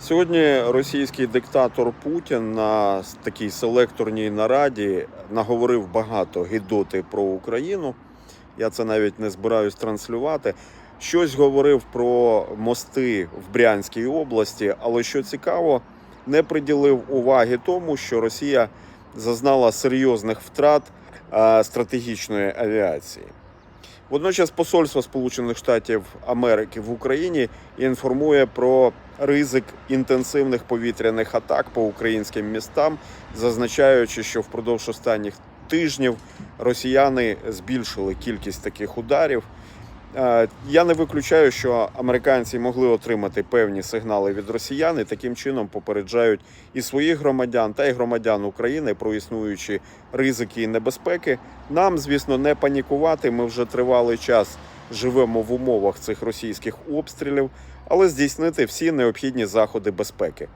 Сьогодні російський диктатор Путін на такій селекторній нараді наговорив багато гідоти про Україну. Я це навіть не збираюсь транслювати. Щось говорив про мости в Брянській області, але що цікаво, не приділив уваги тому, що Росія зазнала серйозних втрат е, стратегічної авіації. Водночас посольство Сполучених Штатів Америки в Україні інформує про ризик інтенсивних повітряних атак по українським містам, зазначаючи, що впродовж останніх тижнів росіяни збільшили кількість таких ударів. Е, Я не виключаю, що американці могли отримати певні сигнали від росіян і таким чином попереджають і своїх громадян та й громадян України про існуючі ризики і небезпеки. Нам, звісно, не панікувати. Ми вже тривалий час живемо в умовах цих російських обстрілів, але здійснити всі необхідні заходи безпеки.